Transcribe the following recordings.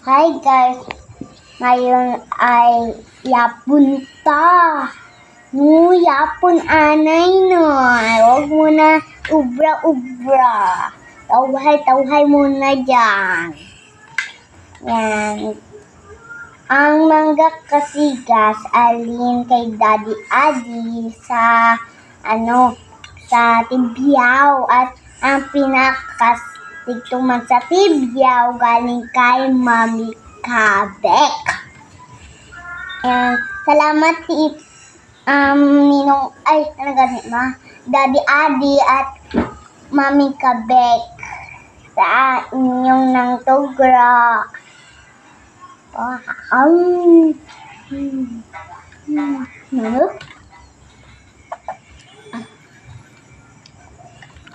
Hi guys! Ngayon ay yapunta. No, yapon anay no. Huwag mo ubra-ubra. Tawhay-tawhay muna dyan. Yan. Ang mangga kasigas alin kay Daddy Adi sa ano sa Tibiao at ang pinakas tigtuman sa Tibiao galing kay Mami Kabek. And salamat ti um, ninong ay ano ganit ma Daddy Adi at Mami Kabek sa inyong nang tugra. Wow. Hmm. Hmm. Hmm.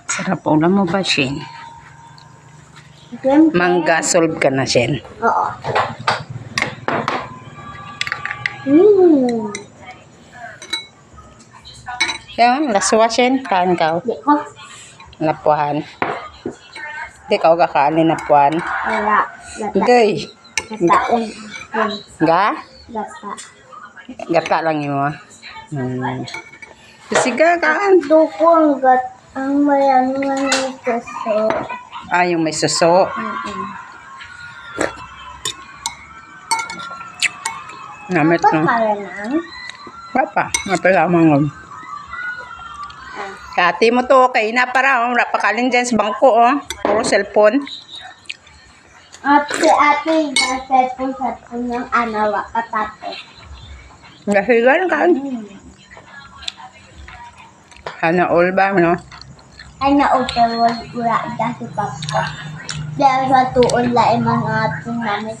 Sarap ulam mo ba, Shin? Mangga solve ka na, Shin. Oo. Hmm. Yan, laswa, Shin. Kaan ka. Di ko. Lapuhan. Di ka kakaali na puan. Wala. Gay. Lata lang. Ga? Lata. Gata lang yun mo. Hmm. Sige, kaan. Duko ang gat. Ang mayan nga nito sa... Ah, yung may suso. Mm-mm. Namit no. Papa, mapalamang mo. Kati mo to, kay na para, oh. Rapakalin dyan sa bangko, oh. Puro cellphone. Ate nasa po sa po ng anawa katate. Gasigan ka. Hmm. Sana all ba, no? Ay na-open wala dyan si Papa. Dahil sa tuon la mga ating namin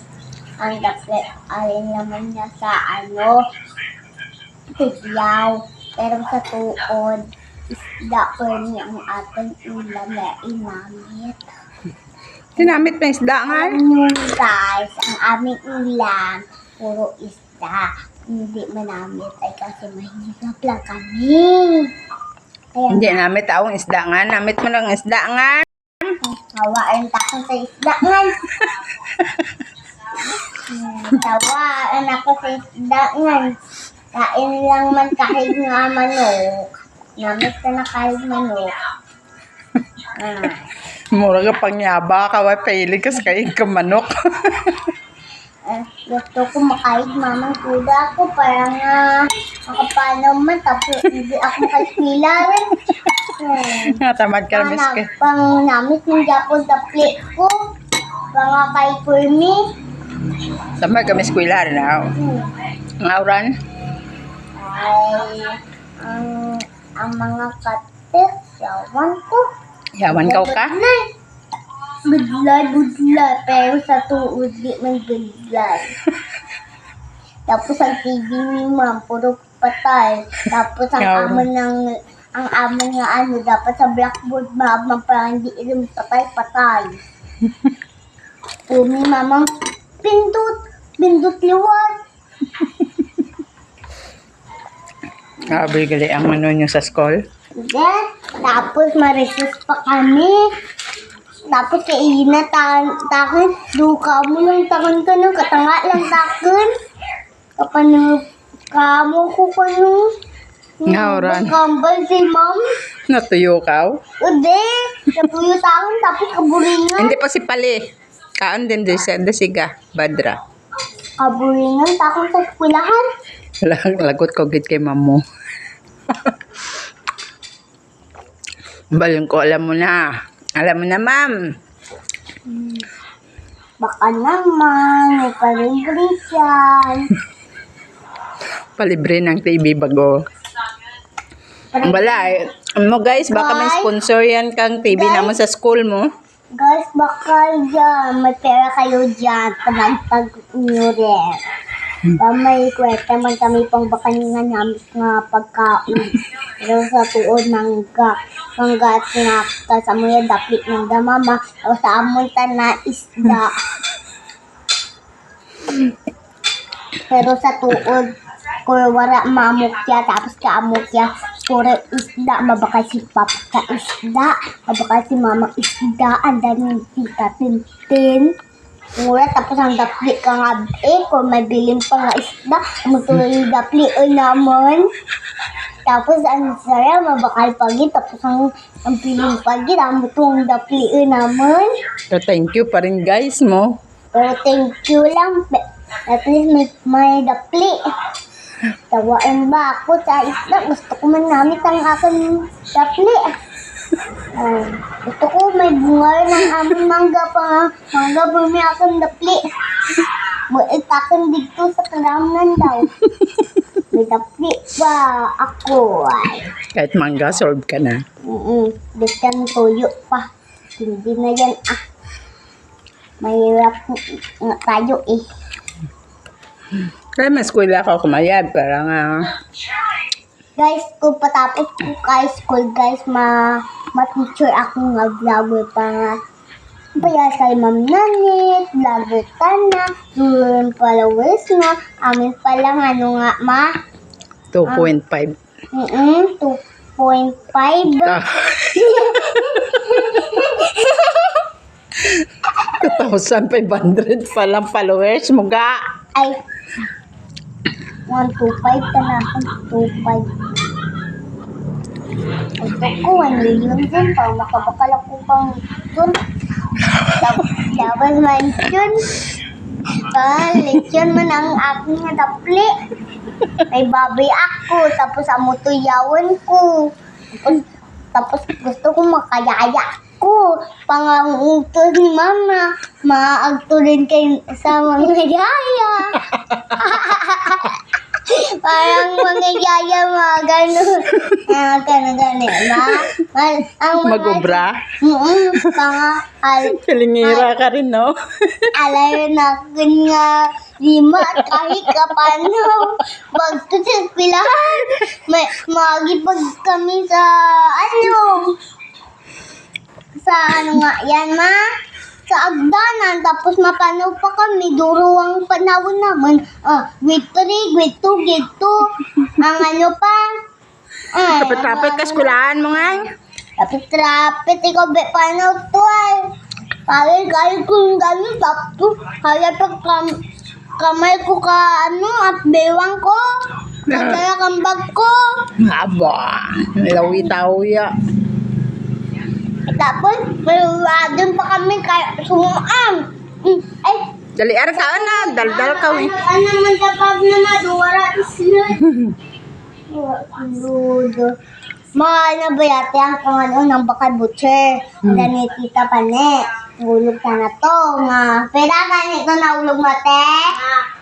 ang dakle ay naman niya sa ano tigyaw. Pero sa tuon isda ko niya ang ating ulam na inamit. Tinamit na isda nga. Ano guys, ang aming ulam, puro isda. Hindi manamit ay kasi mahirap lang kami. Hindi namit taong isda nga. Namit mo lang isda nga. Hawaan takon sa isda nga. Tawaan ako sa isda nga. Kain lang man kahit nga manok. Namit ka na kahit manok. Ah, Mura ka pangyaba ka. Wai pailig ka sa kain ka manok. eh, gusto ko makahit mamang kuda ako para nga makapanaw man tapos hindi ako makaspila rin. Hmm. Natamad ka Pang, biske. pang namit ng Japon plate ko. Mga kay Kurmi. Sama kami eskwela rin na. Hmm. Ang auran. ay ang ang mga kates, yawan ko. Yawan ka ka. Gudlay, gudlay. Pero sa tuod, di man gudlay. Tapos ang TV ni ma'am, puro patay. Tapos ang amo ng ang amo nga ano, dapat sa blackboard ma'am, para hindi ilim patay-patay. Umi mamang pindot, pindot liwan. Grabe gali ang ano nyo sa school. Then, tapos marisus pa kami. Tapos kay Ina ta takon, duka mo lang takon ka no, katanga lang takon. Kapano kamo ko ka no. Ngauran. Kambal si ma'am. Natuyo ka. oh. Ude, napuyo takon tapos kaburingan. Hindi pa si Pali. Kaan din din siya. Dasiga. Badra. Kaburingan takon sa. Lag- Lagot ko gid kay mamo. Balon ko, alam mo na. Alam mo na, ma'am. Baka naman, may palibre siyan. Palibre ng TV bago. Wala eh. Ano guys, baka may sponsor yan kang TV Guys? naman sa school mo. Guys, baka dyan, may pera kayo dyan, panagtag nyo rin. Pa may kwenta man kami pang baka nga namin nga pagkaon. Pero sa tuod ng ga, ng gat nga, tas amo yung dapit ng damama, tapos sa amon ta na isda. Pero sa tuod, kung wala mamukya, tapos kaamukya, puro isda, mabaka si papa isda, mabaka si mama isda, ang daming tita tintin. Mura tapos ang dapli ka nga eh kung may bilin pa nga isda mutuloy yung dapli o naman tapos ang sarap mabakal pagi tapos ang ang piling pagi ang mutong dapli o naman So, thank you pa rin guys mo. pero thank you lang at least may, may dapli. Tawaan ba ako sa isda? Gusto ko man namit ang aking dapli Ay, gusto ko may bunga ng aming mangga pa. Mangga may akong dapli. Buit akin dito sa karamnan daw. May dapli pa ako. Ay. Kahit mangga, solve ka na. Mm-mm. Bisan tuyo pa. Hindi na yan ah. Mahirap nga tayo eh. Kaya mas school ako kumayad. Para nga, Guys, kung patapos ko kay school, guys, ma ma-teacher ako nga vlogger pa nga. Kaya kay Ma'am Nanit, vlogger ka na, yung followers na, amin pa lang ano nga, ma, 2.5. mm 2.5. Ah. 2,500 pa lang followers mo ga. Ay, 125 ka na ako, 25. Gusto ko, 1 million din, para makabakal ako pang dun. Labas man yun. Ah, lechon man ang aking nadapli. May baboy ako, tapos amutuyawan ko. Tapos, tapos gusto ko makayaya ko. Pangangutos ni mama, maagtulin kayo sa mga yaya. Parang mga yaya, mga gano'n. Mga gano'n, gano'n. Ma, ma, ang mga... Mag-ubra. Mm mga al, Kalingira ka rin, no? alay na nga lima kahit kapano. Sa eskwelahan. May, magipag kami sa ano. Sa ano nga yan, ma? Sa agdanan, tapos mapanaw pa kami, duro ang panahon naman. Ah, grade 3, grade 2, grade 2. Ang ano pa? Ah, Kapit-kapit ka skulahan mo nga. Rapit-rapit, ikaw be, paano to ay? Kaya kaya kong gano'n, tapos kaya pag kam, kamay ko ka, ano, at bewang ko. Kaya kang bag ko. Aba, lawi-tawi. Tapos, may doon pa kami kaya sumuam. Mm, Ay, Dali, ara ka na. Daldal ka, eh. ano man dapat na maduwara isla. Ludo. Mga ano ba yate ang pangano ng bakal butcher. Hmm. ni tita pa ne. Ulog ka na to. Nga. Pera ganito na ulog mate. Ba?